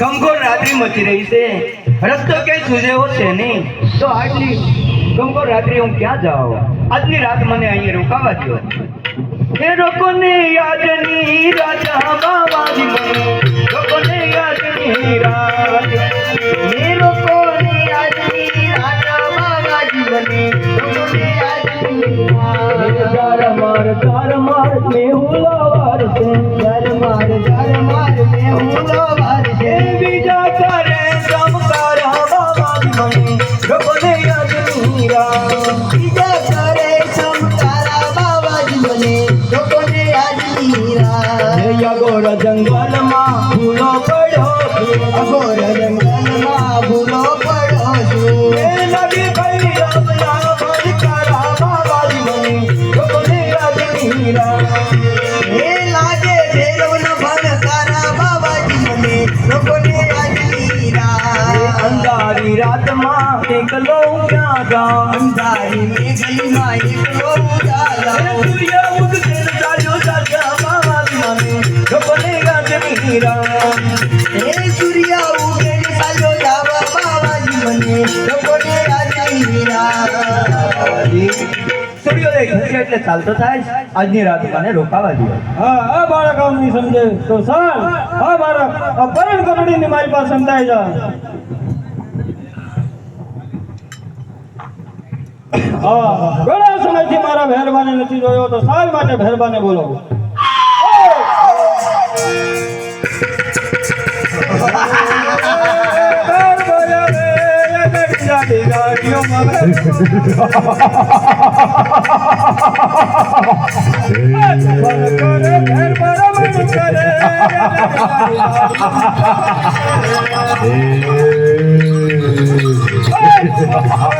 ગમગોર રાત્રિ મચી રહી છે. રસ્તો ક્યાંય સુજેવો છે નહીં. તો આટલી ગમઘોર રાત્રિ હું ક્યાં જાઉં? આજની રાત મને અહીંયા રોકાવા દો એ લોકોને યાદની રાજા બાવાજી મને લોકોને યાદની રાત એ લોકોને યાદની રાજા બાવાજી મને લોકોને યાદની રાત જાર માર જાર માર, મેહુલો વાર છે જાર માર જાર માર બીજા કરે ચમકાર મને બીજા કરે ચમકારા બાવાજી મને જંગલમાં ભૂલો પડ્યો અગોર જંગલમાં ભૂલો પડ્યો છું. નદી ભાઈ રામ રામ એકલો હું જાઉં અંધારી મેઘલીમાં એકલો હું ક્યાં જાઉં સૂર્ય ઉગતે ચાલ્યો ચાલ્યા બાવાજી મને લોકોને યાદની રાત એ સૂર્ય ઉગે ચાલ્યો જાવા બાવાજી મને લોકોને યાદની રાત સૂર્યોદય થશે એટલે ચાલતો થાય આજની રાત મને રોકાવા દો હા આ બાળક આમ નહીં સમજે તો ચાલ હા બાળક આ પરણ કરોડીની મારી પાસે સમજાઈ જા હા ઘણા સમયથી મારા મહેરબાને નથી જોયો તો સાલ માટે મહેરબાને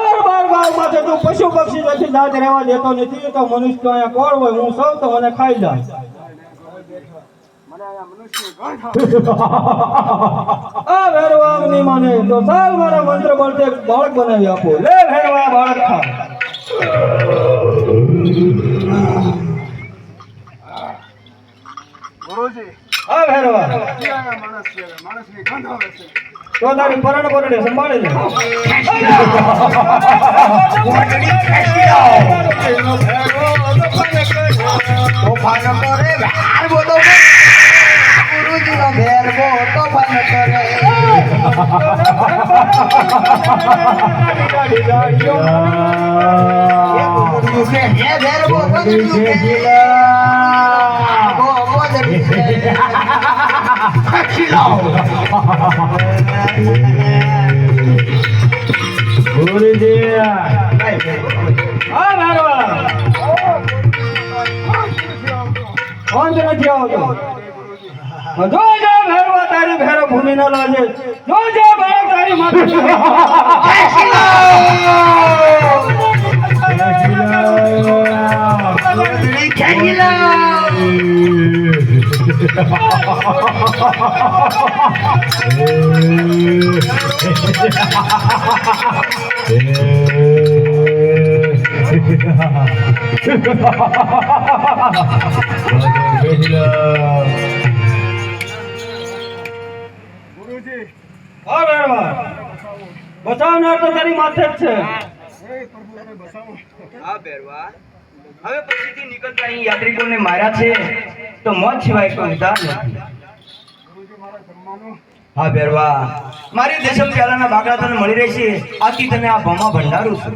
માથે તું પશુ પક્ષી નથી દાંત રહેવા દેતો નથી તો મનુષ્ય તો અહીંયા કોણ હોય? હું સૌ તો મને ખાઈ જાય આ ભેરવા આમ નહીં માને તો સાલ મારા મંત્ર બોલતે બાળક બનાવી આપો. લે ભેરવા બાળક ખા. હા ભેરવા તો છે. તોફાન કરે ભાર બોલો ગુરુજીનો ભેરવો તોફાન કરે એ ગુરુજી કે હે ભેરવો ગુરુજી જો જો તારી ભેરો ભૂમિ ન લાગે. જો જો તારી માથે હા ભેરવા બચાવનાર તો તારી માથે જ છે. હા બેરવા હવે પછીથી નીકળતા અહીં યાત્રિકોને માર્યા છે, તો મોત સિવાય કોઈ ઉધાર હા, ભેરવા. મારી દેશમ પ્યાલાના બાકડા તને મળી રહેશે. આથી તને આ ભમા ભંડારું છું.